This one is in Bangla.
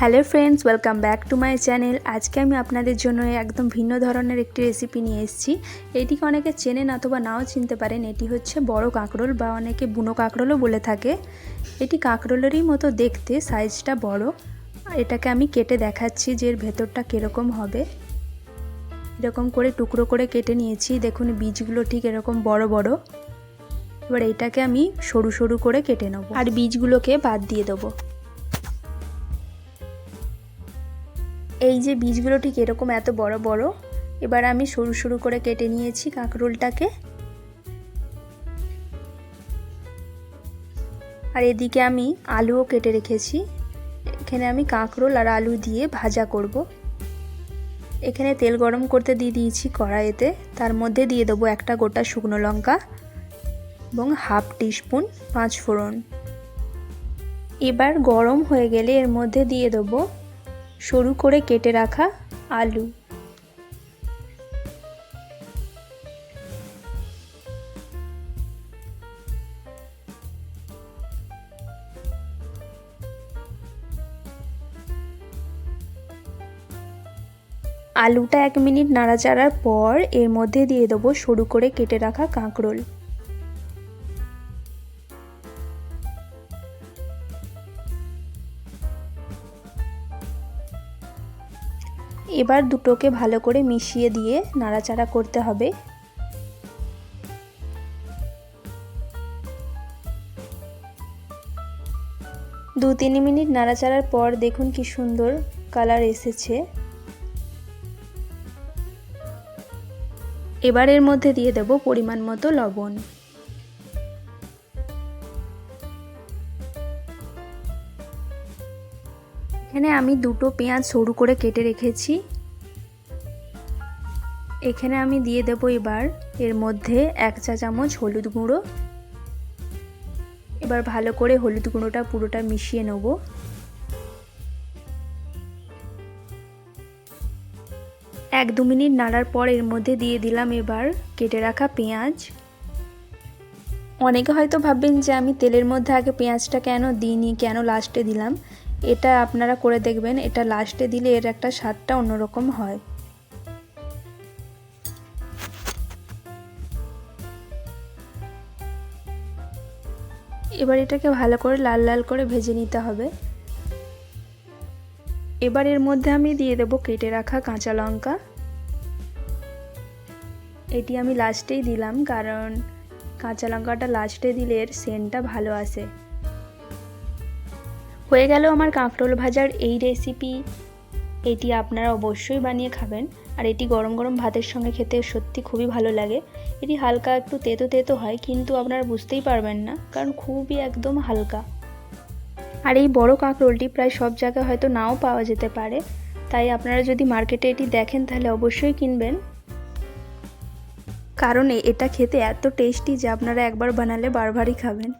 Hello friends, welcome back to my channel. আজকে আমি আপনাদের জন্য একদম ভিন্ন ধরনের একটি রেসিপি নিয়ে এসেছি। এটিকে অনেকে চেনেন অথবা নাও চিনতে পারেন। এটি হচ্ছে বড় কাঁকরোল বা অনেকে বুনো কাঁকরোলও বলে থাকে। এটি কাঁকরোলেরই মতো দেখতে, সাইজটা বড়। এটাকে আমি কেটে দেখাচ্ছি যে এর ভেতরটা কীরকম হবে। এরকম করে টুকরো করে কেটে নিয়েছি। দেখুন, বীজগুলো ঠিক এরকম বড় বড়। এবার এটাকে আমি সরু সরু করে কেটে নেব। আর বীজগুলোকে বাদ দিয়ে দেবো। এই যে বীজগুলো ঠিক এরকম এত বড় বড়, এবার আমি সরু সরু করে কেটে নিয়েছি কাঁকরোলটাকে। আর এদিকে আমি আলুও কেটে রেখেছি। এখানে আমি কাঁকরোল আর আলু দিয়ে ভাজা করব। এখানে তেল গরম করতে দিয়ে দিয়েছি কড়াইতে, তার মধ্যে দিয়ে দেবো একটা গোটা শুকনো লঙ্কা এবং হাফ টিস্পুন পাঁচ ফোড়ন এবার গরম হয়ে গেলে এর মধ্যে দিয়ে দেবো সরু করে কেটে রাখা আলু। আলুটা এক মিনিট নাড়াচাড়ার পর এর মধ্যে দিয়ে দেবো সরু করে কেটে রাখা কাঁকরোল। এবার দুটোকে ভালো করে মিশিয়ে দিয়ে নাড়াচাড়া করতে হবে। দু তিন মিনিট নাড়াচাড়ার পর দেখুন কি সুন্দর কালার এসেছে। এবার এর মধ্যে দিয়ে দেব পরিমাণ মতো লবণ। এখানে আমি দুটো পেঁয়াজ সরু করে কেটে রেখেছি। এখানে আমি দিয়ে দেব এবার এর মধ্যে এক চা চামচ হলুদ গুঁড়ো। এবার ভালো করে হলুদ গুঁড়োটা পুরোটা মিশিয়ে নেব। এক দু মিনিট নাড়ার পর এর মধ্যে দিয়ে দিলাম এবার কেটে রাখা পেঁয়াজ। অনেকে হয়তো ভাববেন যে আমি তেলের মধ্যে আগে পেঁয়াজটা কেন দিইনি, কেন লাস্টে দিলাম। এটা আপনারা করে দেখবেন, এটা লাস্টে দিলে এর একটা স্বাদটা অন্যরকম হয়। এবার এটাকে ভালো করে লাল লাল করে ভেজে নিতে হবে। এবার এর মধ্যে আমি দিয়ে দেব কেটে রাখা কাঁচা লঙ্কা। এটি আমি লাস্টেই দিলাম, কারণ কাঁচা লঙ্কাটা লাস্টে দিলে এর সেন্টটা ভালো আসে। হয়ে গেল আমার কাঁকরোল ভাজার এই রেসিপি এটি আপনারা অবশ্যই বানিয়ে খাবেন। আর এটি গরম গরম ভাতের সঙ্গে খেতে সত্যি খুবই ভালো লাগে। এটি হালকা একটু তেতো তেতো হয়, কিন্তু আপনারা বুঝতেই পারবেন না, কারণ খুবই একদম হালকা। আর এই বড় কাঁকরোলটি প্রায় সব জায়গায় হয়তো নাও পাওয়া যেতে পারে। তাই আপনারা যদি মার্কেটে এটি দেখেন, তাহলে অবশ্যই কিনবেন। কারণ এটা খেতে এত টেস্টি যে আপনারা একবার বানালে বারবারই খাবেন।